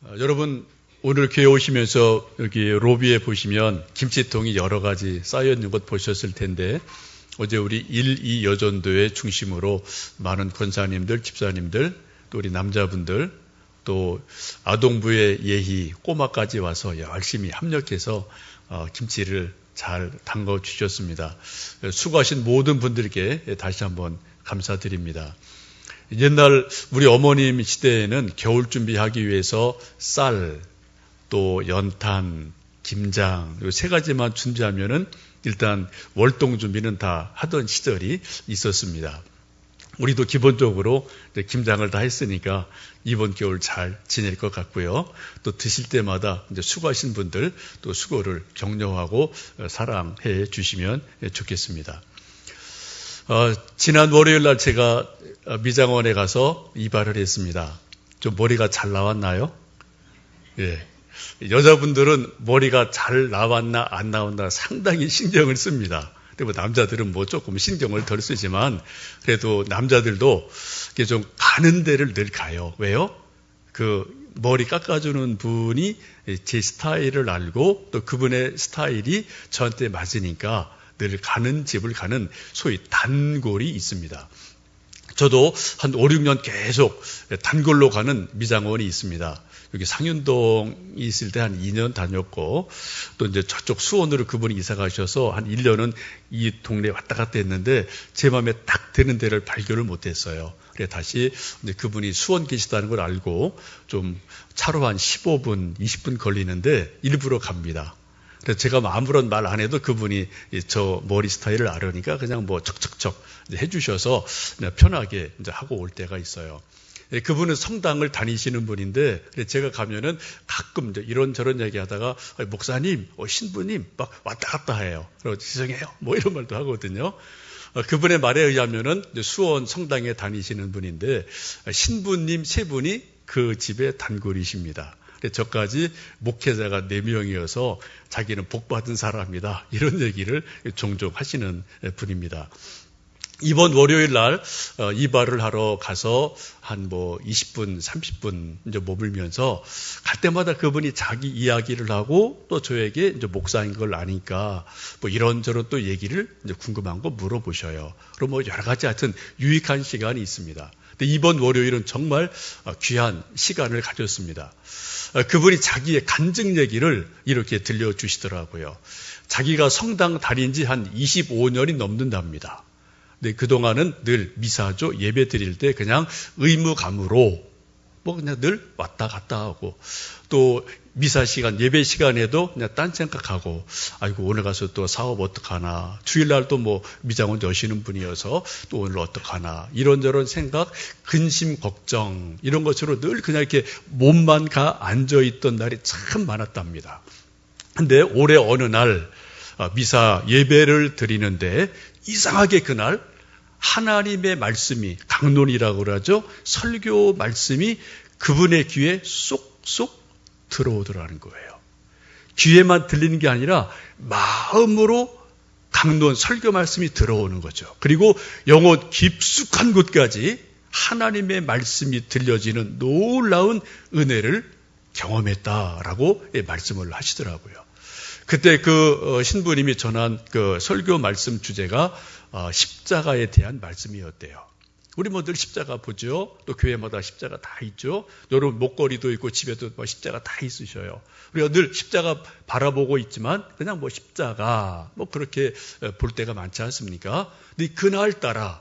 어, 여러분 오늘 교회 오시면서 여기 로비에 보시면 김치통이 여러 가지 쌓여 있는 것 보셨을 텐데 어제 우리 1, 2 여전도의 중심으로 많은 권사님들, 집사님들, 또 우리 남자분들, 또 아동부의 예희, 꼬마까지 와서 열심히 합력해서 어, 김치를 잘 담궈 주셨습니다. 수고하신 모든 분들께 다시 한번 감사드립니다. 옛날 우리 어머님 시대에는 겨울 준비하기 위해서 쌀, 또 연탄, 김장, 이세 가지만 준비하면은 일단 월동 준비는 다 하던 시절이 있었습니다. 우리도 기본적으로 김장을 다 했으니까 이번 겨울 잘 지낼 것 같고요. 또 드실 때마다 이제 수고하신 분들 또 수고를 격려하고 사랑해 주시면 좋겠습니다. 어, 지난 월요일 날 제가 미장원에 가서 이발을 했습니다. 좀 머리가 잘 나왔나요? 예. 여자분들은 머리가 잘 나왔나 안 나왔나 상당히 신경을 씁니다. 근데 뭐 남자들은 뭐 조금 신경을 덜 쓰지만 그래도 남자들도 이게 좀 가는 데를 늘 가요. 왜요? 그 머리 깎아주는 분이 제 스타일을 알고 또 그분의 스타일이 저한테 맞으니까 늘 가는 집을 가는 소위 단골이 있습니다. 저도 한 5, 6년 계속 단골로 가는 미장원이 있습니다. 여기 상윤동이 있을 때 한 2년 다녔고 또 이제 저쪽 수원으로 그분이 이사 가셔서 한 1년은 이 동네 왔다 갔다 했는데 제 마음에 딱 드는 데를 발견을 못 했어요. 그래 다시 그분이 수원 계시다는 걸 알고 좀 차로 한 15분, 20분 걸리는데 일부러 갑니다. 그래서 제가 뭐 아무런 말 안 해도 그분이 저 머리 스타일을 알으니까 그냥 뭐 척척척 해주셔서 편하게 이제 하고 올 때가 있어요. 예, 그분은 성당을 다니시는 분인데 제가 가면은 가끔 이런저런 얘기하다가 목사님, 어, 신부님 막 왔다 갔다 해요. 그리고 죄송해요. 뭐 이런 말도 하거든요. 어, 그분의 말에 의하면은 수원 성당에 다니시는 분인데 신부님 세 분이 그 집의 단골이십니다. 저까지 목회자가 4명이어서 자기는 복받은 사람이다. 이런 얘기를 종종 하시는 분입니다. 이번 월요일 날 어, 이발을 하러 가서 한 뭐 20분, 30분 이제 머물면서 갈 때마다 그분이 자기 이야기를 하고 또 저에게 이제 목사인 걸 아니까 뭐 이런저런 또 얘기를 궁금한 거 물어보셔요. 그럼 뭐 여러 가지 하여튼 유익한 시간이 있습니다. 근데 이번 월요일은 정말 어, 귀한 시간을 가졌습니다. 어, 그분이 자기의 간증 얘기를 이렇게 들려주시더라고요. 자기가 성당 다닌 지 한 25년이 넘는답니다. 근데 그동안은 늘 미사죠 예배 드릴 때 그냥 의무감으로 뭐 그냥 늘 왔다 갔다 하고 또 미사 시간 예배 시간에도 그냥 딴 생각하고 아이고 오늘 가서 또 사업 어떡하나 주일날 또 뭐 미장원 여시는 분이어서 또 오늘 어떡하나 이런저런 생각 근심 걱정 이런 것으로 늘 그냥 이렇게 몸만 가 앉아 있던 날이 참 많았답니다. 근데 올해 어느 날 아, 미사 예배를 드리는데 이상하게 그날 하나님의 말씀이 강론이라고 그러죠. 설교 말씀이 그분의 귀에 쏙쏙 들어오더라는 거예요. 귀에만 들리는 게 아니라 마음으로 강론 설교 말씀이 들어오는 거죠. 그리고 영혼 깊숙한 곳까지 하나님의 말씀이 들려지는 놀라운 은혜를 경험했다라고 말씀을 하시더라고요. 그때 그 어, 신부님이 전한 그 설교 말씀 주제가 어, 십자가에 대한 말씀이었대요. 우리 모두 십자가 보죠. 또 교회마다 십자가 다 있죠. 여러분 목걸이도 있고 집에도 뭐 십자가 다 있으셔요. 우리가 늘 십자가 바라보고 있지만 그냥 뭐 십자가 뭐 그렇게 어, 볼 때가 많지 않습니까? 근데 그날 따라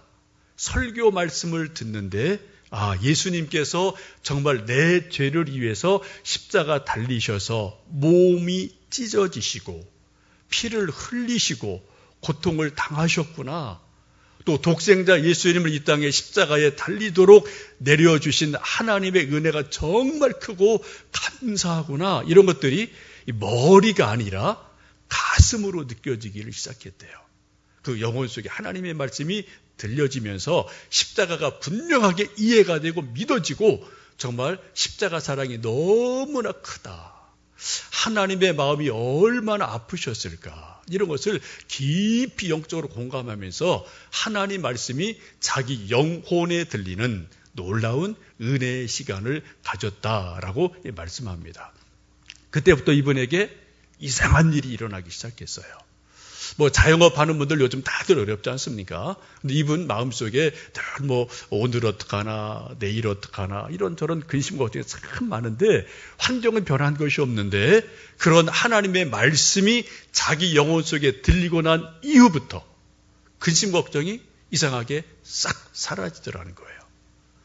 설교 말씀을 듣는데 아, 예수님께서 정말 내 죄를 위해서 십자가 달리셔서 몸이 찢어지시고 피를 흘리시고 고통을 당하셨구나. 또 독생자 예수님을 이 땅에 십자가에 달리도록 내려주신 하나님의 은혜가 정말 크고 감사하구나. 이런 것들이 머리가 아니라 가슴으로 느껴지기를 시작했대요. 그 영혼 속에 하나님의 말씀이 들려지면서 십자가가 분명하게 이해가 되고 믿어지고 정말 십자가 사랑이 너무나 크다. 하나님의 마음이 얼마나 아프셨을까. 이런 것을 깊이 영적으로 공감하면서 하나님 말씀이 자기 영혼에 들리는 놀라운 은혜의 시간을 가졌다라고 말씀합니다. 그때부터 이분에게 이상한 일이 일어나기 시작했어요. 뭐 자영업 하는 분들 요즘 다들 어렵지 않습니까? 근데 이분 마음속에 뭐 오늘 어떡하나 내일 어떡하나 이런저런 근심 걱정이 참 많은데 환경은 변한 것이 없는데 그런 하나님의 말씀이 자기 영혼 속에 들리고 난 이후부터 근심 걱정이 이상하게 싹 사라지더라는 거예요.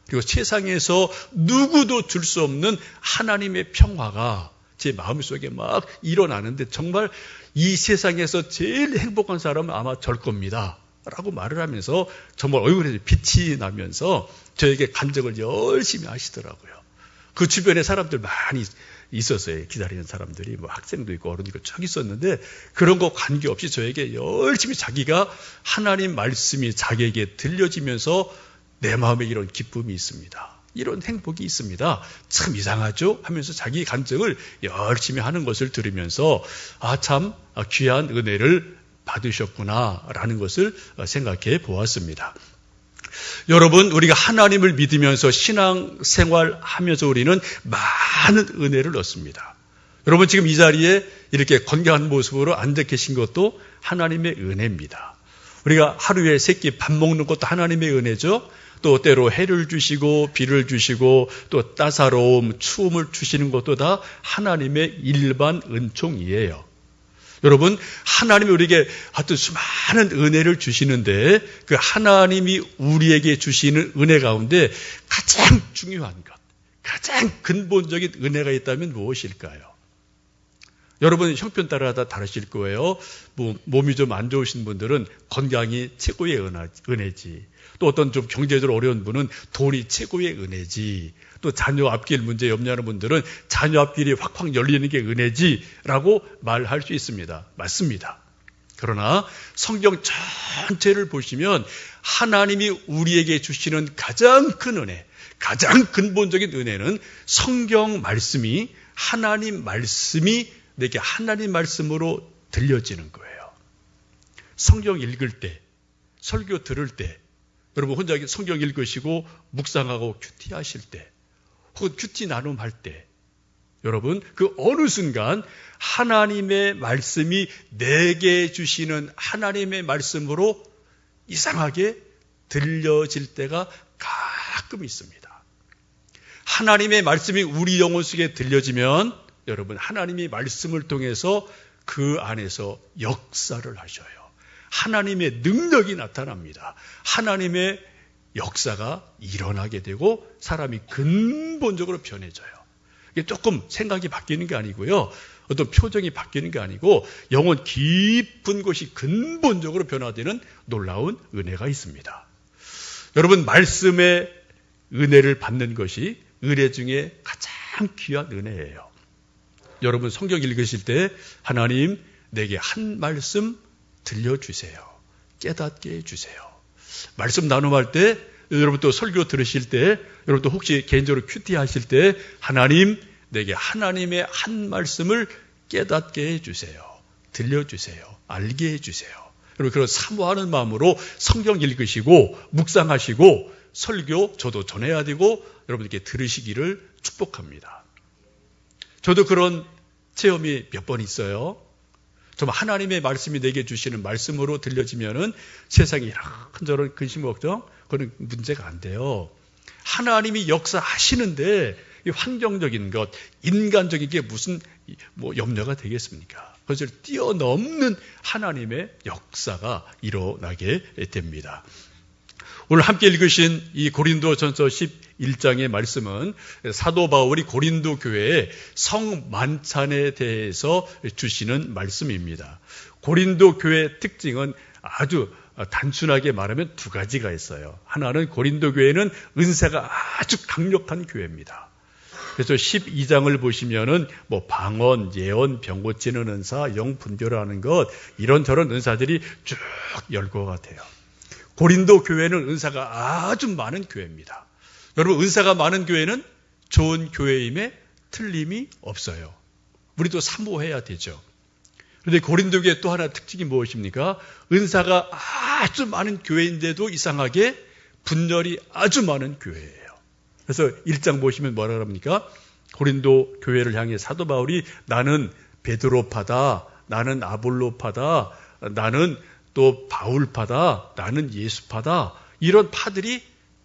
그리고 세상에서 누구도 줄 수 없는 하나님의 평화가 제 마음속에 막 일어나는데 정말 이 세상에서 제일 행복한 사람은 아마 절 겁니다. 라고 말을 하면서 정말 얼굴에 빛이 나면서 저에게 간증을 열심히 하시더라고요. 그 주변에 사람들 많이 있었어요. 기다리는 사람들이 뭐 학생도 있고 어른도 있고 쭉 있었는데 그런 거 관계없이 저에게 열심히 자기가 하나님 말씀이 자기에게 들려지면서 내 마음에 이런 기쁨이 있습니다. 이런 행복이 있습니다. 참 이상하죠? 하면서 자기 간증을 열심히 하는 것을 들으면서 아, 참 귀한 은혜를 받으셨구나라는 것을 생각해 보았습니다. 여러분, 우리가 하나님을 믿으면서 신앙 생활 하면서 우리는 많은 은혜를 얻습니다. 여러분, 지금 이 자리에 이렇게 건강한 모습으로 앉아 계신 것도 하나님의 은혜입니다. 우리가 하루에 세 끼 밥 먹는 것도 하나님의 은혜죠. 또 때로 해를 주시고 비를 주시고 또 따사로움, 추움을 주시는 것도 다 하나님의 일반 은총이에요. 여러분, 하나님이 우리에게 하여튼 수많은 은혜를 주시는데 그 하나님이 우리에게 주시는 은혜 가운데 가장 중요한 것, 가장 근본적인 은혜가 있다면 무엇일까요? 여러분 형편 따라 다 다르실 거예요. 뭐 몸이 좀 안 좋으신 분들은 건강이 최고의 은혜지. 또 어떤 좀 경제적으로 어려운 분은 돈이 최고의 은혜지. 또 자녀 앞길 문제 염려하는 분들은 자녀 앞길이 확확 열리는 게 은혜지라고 말할 수 있습니다. 맞습니다. 그러나 성경 전체를 보시면 하나님이 우리에게 주시는 가장 큰 은혜, 가장 근본적인 은혜는 성경 말씀이 하나님 말씀이 내게 하나님 말씀으로 들려지는 거예요. 성경 읽을 때, 설교 들을 때, 여러분 혼자 성경 읽으시고 묵상하고 큐티 하실 때, 혹은 큐티 나눔할 때, 여러분 그 어느 순간 하나님의 말씀이 내게 주시는 하나님의 말씀으로 이상하게 들려질 때가 가끔 있습니다. 하나님의 말씀이 우리 영혼 속에 들려지면 여러분 하나님이 말씀을 통해서 그 안에서 역사를 하셔요. 하나님의 능력이 나타납니다. 하나님의 역사가 일어나게 되고 사람이 근본적으로 변해져요. 이게 조금 생각이 바뀌는 게 아니고요. 어떤 표정이 바뀌는 게 아니고 영혼 깊은 곳이 근본적으로 변화되는 놀라운 은혜가 있습니다. 여러분 말씀의 은혜를 받는 것이 은혜 중에 가장 귀한 은혜예요. 여러분 성경 읽으실 때 하나님 내게 한 말씀 들려주세요. 깨닫게 해주세요. 말씀 나눔할 때 여러분 또 설교 들으실 때 여러분 또 혹시 개인적으로 큐티 하실 때 하나님 내게 하나님의 한 말씀을 깨닫게 해주세요. 들려주세요. 알게 해주세요. 여러분 그런 사모하는 마음으로 성경 읽으시고 묵상하시고 설교 저도 전해야 되고 여러분들께 들으시기를 축복합니다. 저도 그런 체험이 몇 번 있어요. 정말 하나님의 말씀이 내게 주시는 말씀으로 들려지면은 세상이 이런저런 근심 걱정 그런 문제가 안 돼요. 하나님이 역사하시는데 이 환경적인 것, 인간적인 게 무슨 뭐 염려가 되겠습니까? 그것을 뛰어넘는 하나님의 역사가 일어나게 됩니다. 오늘 함께 읽으신 이 고린도 전서 11장의 말씀은 사도 바울이 고린도 교회의 성만찬에 대해서 주시는 말씀입니다. 고린도 교회의 특징은 아주 단순하게 말하면 두 가지가 있어요. 하나는 고린도 교회는 은사가 아주 강력한 교회입니다. 그래서 12장을 보시면은 뭐 방언, 예언, 병 고치는 은사, 영 분별하는 것 이런저런 은사들이 쭉 열고 같아요. 고린도 교회는 은사가 아주 많은 교회입니다. 여러분, 은사가 많은 교회는 좋은 교회임에 틀림이 없어요. 우리도 사모해야 되죠. 그런데 고린도 교회 또 하나 특징이 무엇입니까? 은사가 아주 많은 교회인데도 이상하게 분열이 아주 많은 교회예요. 그래서 1장 보시면 뭐라 그럽니까? 고린도 교회를 향해 사도 바울이 나는 베드로파다, 나는 아볼로파다, 나는 또 바울파다, 나는 예수파다. 이런 파들이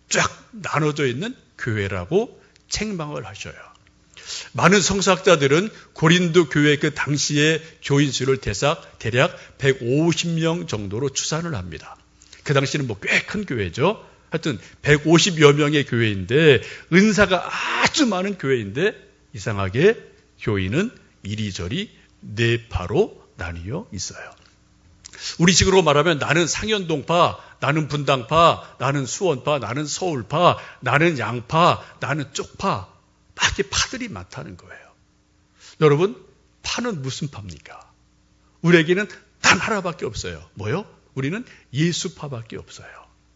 쫙 나눠져 있는 교회라고 책망을 하셔요. 많은 성사학자들은 고린도 교회 그 당시의 교인 수를 대략, 대략 150명 정도로 추산을 합니다. 그 당시는 뭐 꽤 큰 교회죠. 하여튼 150여 명의 교회인데 은사가 아주 많은 교회인데 이상하게 교인은 이리저리 네 파로 나뉘어 있어요. 우리 식으로 말하면 나는 상현동파, 나는 분당파, 나는 수원파, 나는 서울파, 나는 양파, 나는 쪽파. 막 이렇게 파들이 많다는 거예요. 여러분, 파는 무슨 파입니까? 우리에게는 단 하나밖에 없어요. 뭐요? 우리는 예수파밖에 없어요.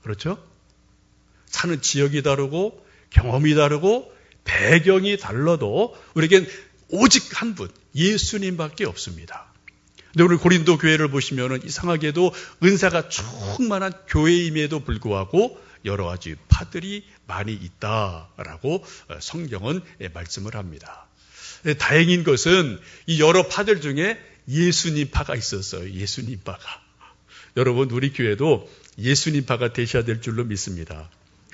그렇죠? 사는 지역이 다르고 경험이 다르고 배경이 달라도 우리에겐 오직 한 분, 예수님밖에 없습니다. 근데 오늘 고린도 교회를 보시면 이상하게도 은사가 충만한 교회임에도 불구하고 여러 가지 파들이 많이 있다라고 성경은 말씀을 합니다. 다행인 것은 이 여러 파들 중에 예수님 파가 있었어요. 예수님 파가. 여러분, 우리 교회도 예수님 파가 되셔야 될 줄로 믿습니다.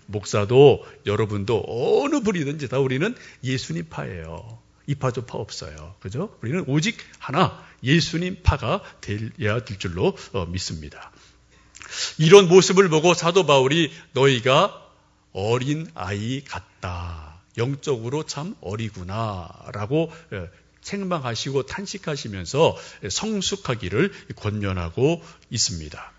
목사도 여러분도 어느 분이든지 다 우리는 예수님 파예요. 이파 저파 없어요. 그죠? 우리는 오직 하나 예수님 파가 되어야 될 줄로 어, 믿습니다. 이런 모습을 보고 사도 바울이 너희가 어린 아이 같다. 영적으로 참 어리구나 라고 어, 책망하시고 탄식하시면서 성숙하기를 권면하고 있습니다.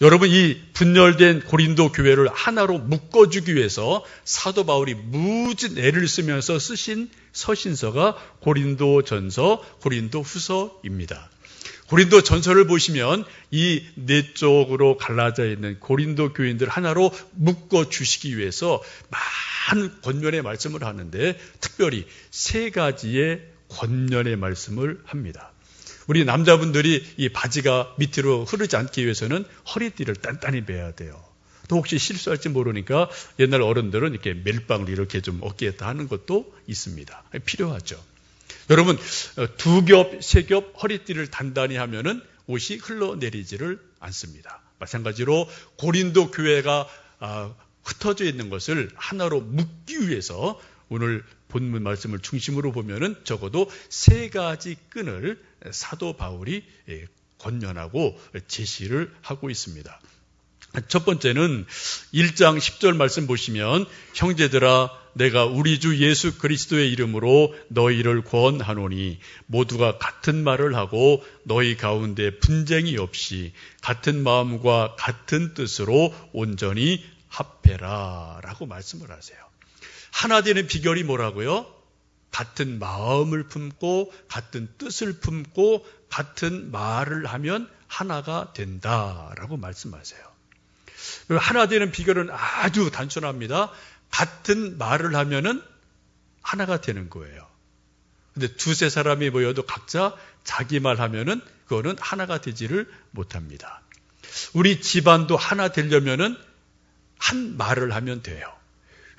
여러분 이 분열된 고린도 교회를 하나로 묶어주기 위해서 사도 바울이 무진 애를 쓰면서 쓰신 서신서가 고린도 전서, 고린도 후서입니다. 고린도 전서를 보시면 이 네 쪽으로 갈라져 있는 고린도 교인들 하나로 묶어 주시기 위해서 많은 권면의 말씀을 하는데 특별히 세 가지의 권면의 말씀을 합니다. 우리 남자분들이 이 바지가 밑으로 흐르지 않기 위해서는 허리띠를 단단히 매야 돼요. 또 혹시 실수할지 모르니까 옛날 어른들은 이렇게 멜빵을 이렇게 좀 어깨에다 하는 것도 있습니다. 필요하죠. 여러분 두 겹, 세 겹 허리띠를 단단히 하면은 옷이 흘러내리지를 않습니다. 마찬가지로 고린도 교회가 아, 흩어져 있는 것을 하나로 묶기 위해서 오늘 본문 말씀을 중심으로 보면은 적어도 세 가지 끈을 사도 바울이 예, 권면하고 제시를 하고 있습니다. 첫 번째는 1장 10절 말씀 보시면 형제들아 내가 우리 주 예수 그리스도의 이름으로 너희를 권하노니 모두가 같은 말을 하고 너희 가운데 분쟁이 없이 같은 마음과 같은 뜻으로 온전히 합해라 라고 말씀을 하세요. 하나 되는 비결이 뭐라고요? 같은 마음을 품고 같은 뜻을 품고 같은 말을 하면 하나가 된다라고 말씀하세요. 하나 되는 비결은 아주 단순합니다. 같은 말을 하면은 하나가 되는 거예요. 근데 두세 사람이 모여도 각자 자기 말 하면은 그거는 하나가 되지를 못합니다. 우리 집안도 하나 되려면은 한 말을 하면 돼요.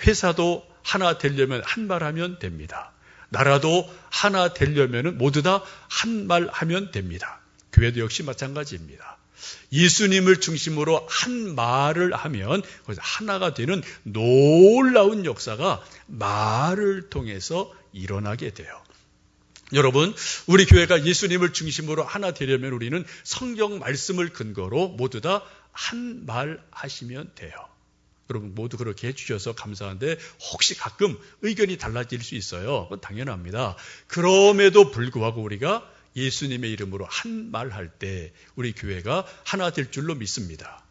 회사도 하나 되려면 한 말 하면 됩니다. 나라도 하나 되려면 모두 다 한 말 하면 됩니다. 교회도 역시 마찬가지입니다. 예수님을 중심으로 한 말을 하면 하나가 되는 놀라운 역사가 말을 통해서 일어나게 돼요. 여러분, 우리 교회가 예수님을 중심으로 하나 되려면 우리는 성경 말씀을 근거로 모두 다 한 말 하시면 돼요. 여러분 모두 그렇게 해주셔서 감사한데 혹시 가끔 의견이 달라질 수 있어요. 당연합니다. 그럼에도 불구하고 우리가 예수님의 이름으로 한 말 할 때 우리 교회가 하나 될 줄로 믿습니다.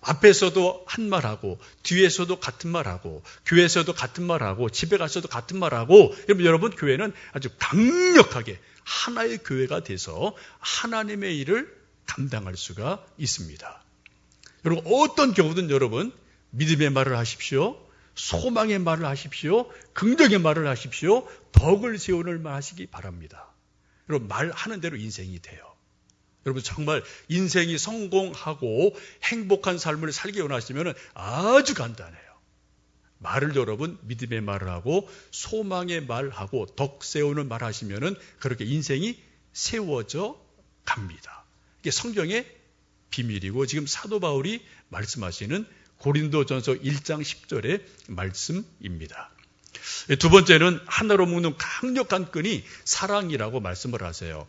앞에서도 한 말하고 뒤에서도 같은 말하고 교회에서도 같은 말하고 집에 가서도 같은 말하고 여러분 교회는 아주 강력하게 하나의 교회가 돼서 하나님의 일을 감당할 수가 있습니다. 여러분 어떤 경우든 여러분 믿음의 말을 하십시오. 소망의 말을 하십시오. 긍정의 말을 하십시오. 덕을 세우는 말 하시기 바랍니다. 여러분, 말하는 대로 인생이 돼요. 여러분, 정말 인생이 성공하고 행복한 삶을 살기 원하시면 아주 간단해요. 말을 여러분 믿음의 말을 하고 소망의 말하고 덕 세우는 말 하시면은 그렇게 인생이 세워져 갑니다. 이게 성경의 비밀이고 지금 사도 바울이 말씀하시는 고린도전서 1장 10절의 말씀입니다. 두 번째는 하나로 묶는 강력한 끈이 사랑이라고 말씀을 하세요.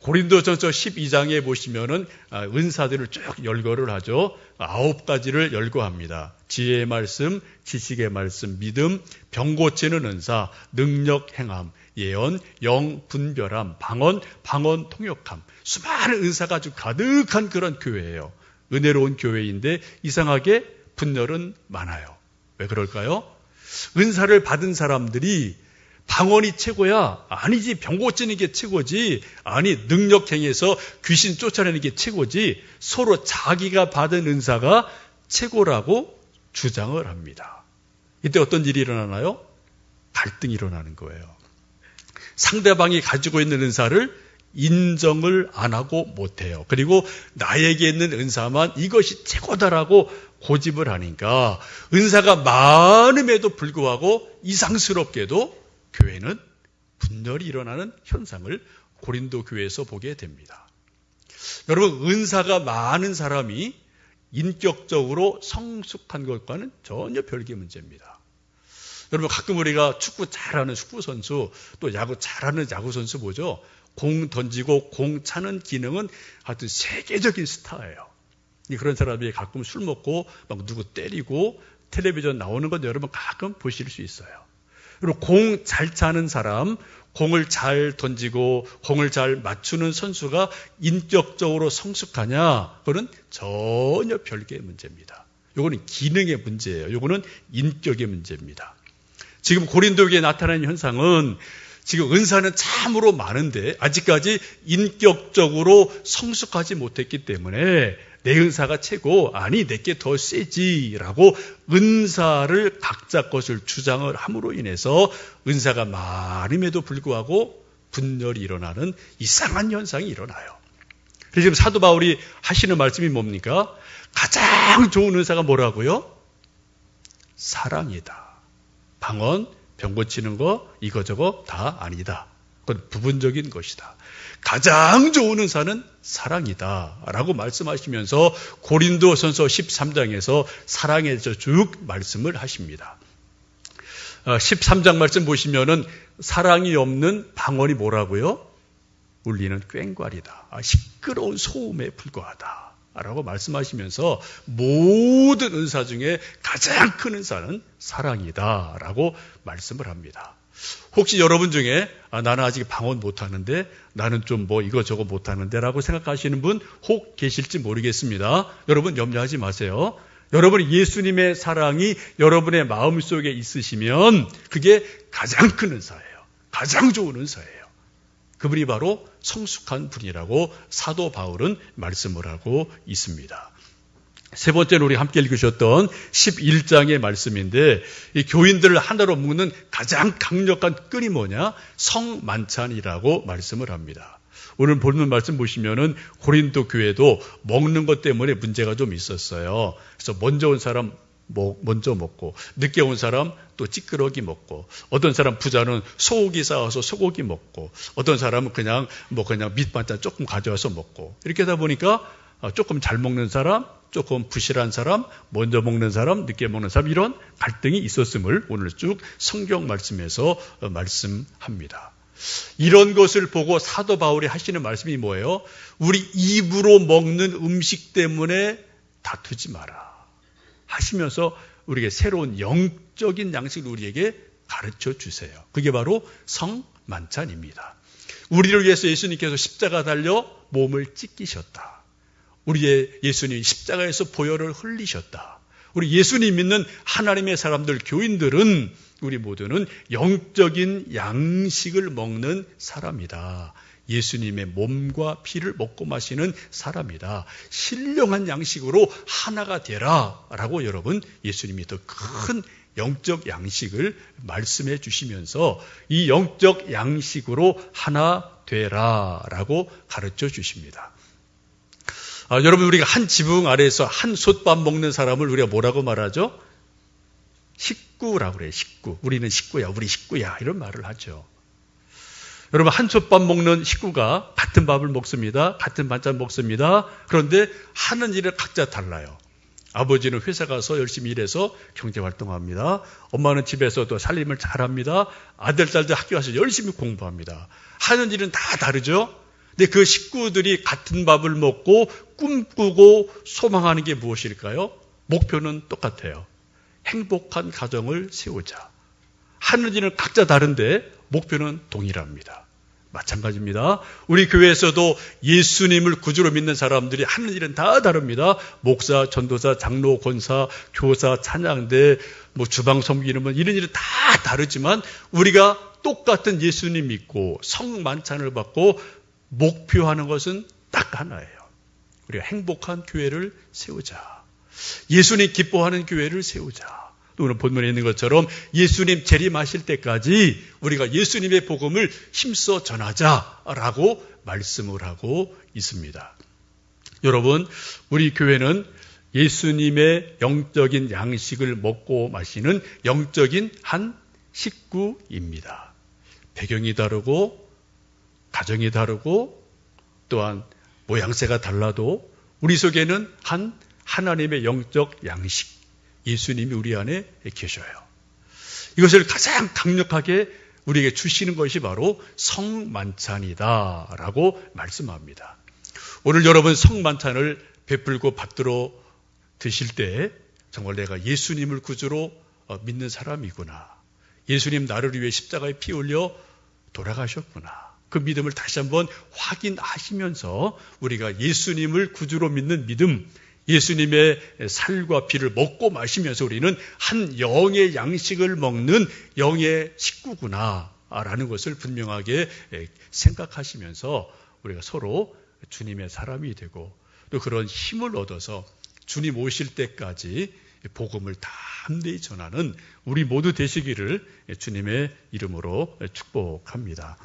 고린도전서 12장에 보시면은 아, 은사들을 쭉 열거를 하죠. 아홉 가지를 열거합니다. 지혜의 말씀, 지식의 말씀, 믿음, 병 고치는 은사, 능력 행함, 예언, 영 분별함, 방언, 방언 통역함. 수많은 은사가 아주 가득한 그런 교회예요. 은혜로운 교회인데 이상하게 분열은 많아요. 왜 그럴까요? 은사를 받은 사람들이 방언이 최고야. 아니지. 병 고치는 게 최고지. 아니, 능력행에서 귀신 쫓아내는 게 최고지. 서로 자기가 받은 은사가 최고라고 주장을 합니다. 이때 어떤 일이 일어나나요? 갈등이 일어나는 거예요. 상대방이 가지고 있는 은사를 인정을 안 하고 못해요. 그리고 나에게 있는 은사만 이것이 최고다라고 고집을 하니까 은사가 많음에도 불구하고 이상스럽게도 교회는 분열이 일어나는 현상을 고린도 교회에서 보게 됩니다. 여러분, 은사가 많은 사람이 인격적으로 성숙한 것과는 전혀 별개 문제입니다. 여러분, 가끔 우리가 축구 잘하는 축구 선수, 또 야구 잘하는 야구 선수 보죠? 공 던지고 공 차는 기능은 하여튼 세계적인 스타예요. 그런 사람이 가끔 술 먹고 막 누구 때리고 텔레비전 나오는 건 여러분 가끔 보실 수 있어요. 그리고 공 잘 차는 사람, 공을 잘 던지고 공을 잘 맞추는 선수가 인격적으로 성숙하냐? 그거는 전혀 별개의 문제입니다. 이거는 기능의 문제예요. 이거는 인격의 문제입니다. 지금 고린도교에 나타나는 현상은 지금 은사는 참으로 많은데 아직까지 인격적으로 성숙하지 못했기 때문에 내 은사가 최고 아니 내게 더 세지라고 은사를 각자 것을 주장을 함으로 인해서 은사가 많음에도 불구하고 분열이 일어나는 이상한 현상이 일어나요. 그래서 지금 사도 바울이 하시는 말씀이 뭡니까? 가장 좋은 은사가 뭐라고요? 사랑이다. 방언, 병 고치는 거 이거저거 다 아니다. 그건 부분적인 것이다. 가장 좋은 은사는 사랑이다. 라고 말씀하시면서 고린도 선서 13장에서 사랑에 쭉 말씀을 하십니다. 13장 어, 말씀 보시면은 사랑이 없는 방언이 뭐라고요? 울리는 꽹과리다. 아, 시끄러운 소음에 불과하다. 라고 말씀하시면서 모든 은사 중에 가장 큰 은사는 사랑이다. 라고 말씀을 합니다. 혹시 여러분 중에 아, 나는 아직 방언 못하는데 나는 좀 뭐 이거저거 못하는데 라고 생각하시는 분 혹 계실지 모르겠습니다. 여러분 염려하지 마세요. 여러분 예수님의 사랑이 여러분의 마음속에 있으시면 그게 가장 큰 은사예요. 가장 좋은 은사예요. 그분이 바로 성숙한 분이라고 사도 바울은 말씀을 하고 있습니다. 세 번째는 우리 함께 읽으셨던 11장의 말씀인데 이 교인들을 하나로 묶는 가장 강력한 끈이 뭐냐? 성만찬이라고 말씀을 합니다. 오늘 보는 말씀 보시면은 고린도 교회도 먹는 것 때문에 문제가 좀 있었어요. 그래서 먼저 온 사람 먼저 먹고 늦게 온 사람 또 찌끄러기 먹고 어떤 사람 부자는 소고기 싸와서 소고기 먹고 어떤 사람은 그냥 뭐 그냥 밑반찬 조금 가져와서 먹고 이렇게 하다 보니까 조금 잘 먹는 사람 조금 부실한 사람 먼저 먹는 사람 늦게 먹는 사람 이런 갈등이 있었음을 오늘 쭉 성경 말씀에서 말씀합니다. 이런 것을 보고 사도 바울이 하시는 말씀이 뭐예요? 우리 입으로 먹는 음식 때문에 다투지 마라. 하시면서 우리에게 새로운 영적인 양식을 우리에게 가르쳐 주세요. 그게 바로 성만찬입니다. 우리를 위해서 예수님께서 십자가 달려 몸을 찢기셨다. 우리의 예수님 십자가에서 보혈을 흘리셨다. 우리 예수님 믿는 하나님의 사람들, 교인들은 우리 모두는 영적인 양식을 먹는 사람이다. 예수님의 몸과 피를 먹고 마시는 사람이다. 신령한 양식으로 하나가 되라. 라고 여러분, 예수님이 더 큰 영적 양식을 말씀해 주시면서 이 영적 양식으로 하나 되라. 라고 가르쳐 주십니다. 아, 여러분, 우리가 한 지붕 아래에서 한 솥밥 먹는 사람을 우리가 뭐라고 말하죠? 식구라고 그래요. 식구. 우리는 식구야. 우리 식구야. 이런 말을 하죠. 여러분 한 솥밥 먹는 식구가 같은 밥을 먹습니다. 같은 반찬 먹습니다. 그런데 하는 일을 각자 달라요. 아버지는 회사 가서 열심히 일해서 경제 활동합니다. 엄마는 집에서도 살림을 잘합니다. 아들, 딸도 학교 가서 열심히 공부합니다. 하는 일은 다 다르죠? 근데 그 식구들이 같은 밥을 먹고 꿈꾸고 소망하는 게 무엇일까요? 목표는 똑같아요. 행복한 가정을 세우자. 하는 일은 각자 다른데 목표는 동일합니다. 마찬가지입니다. 우리 교회에서도 예수님을 구주로 믿는 사람들이 하는 일은 다 다릅니다. 목사, 전도사, 장로, 권사, 교사, 찬양대, 뭐 주방 섬기는 분 이런 일은 다 다르지만 우리가 똑같은 예수님 믿고 성 만찬을 받고 목표하는 것은 딱 하나예요. 우리가 행복한 교회를 세우자. 예수님 기뻐하는 교회를 세우자. 오늘 본문에 있는 것처럼 예수님 재림하실 때까지 우리가 예수님의 복음을 힘써 전하자라고 말씀을 하고 있습니다. 여러분, 우리 교회는 예수님의 영적인 양식을 먹고 마시는 영적인 한 식구입니다. 배경이 다르고, 가정이 다르고, 또한 모양새가 달라도 우리 속에는 한 하나님의 영적 양식, 예수님이 우리 안에 계셔요. 이것을 가장 강력하게 우리에게 주시는 것이 바로 성만찬이다라고 말씀합니다. 오늘 여러분 성만찬을 베풀고 받들어 드실 때 정말 내가 예수님을 구주로 어, 믿는 사람이구나. 예수님 나를 위해 십자가에 피 흘려 돌아가셨구나. 그 믿음을 다시 한번 확인하시면서 우리가 예수님을 구주로 믿는 믿음, 예수님의 살과 피를 먹고 마시면서 우리는 한 영의 양식을 먹는 영의 식구구나. 라는 것을 분명하게 생각하시면서 우리가 서로 주님의 사람이 되고 또 그런 힘을 얻어서 주님 오실 때까지 복음을 담대히 전하는 우리 모두 되시기를 주님의 이름으로 축복합니다.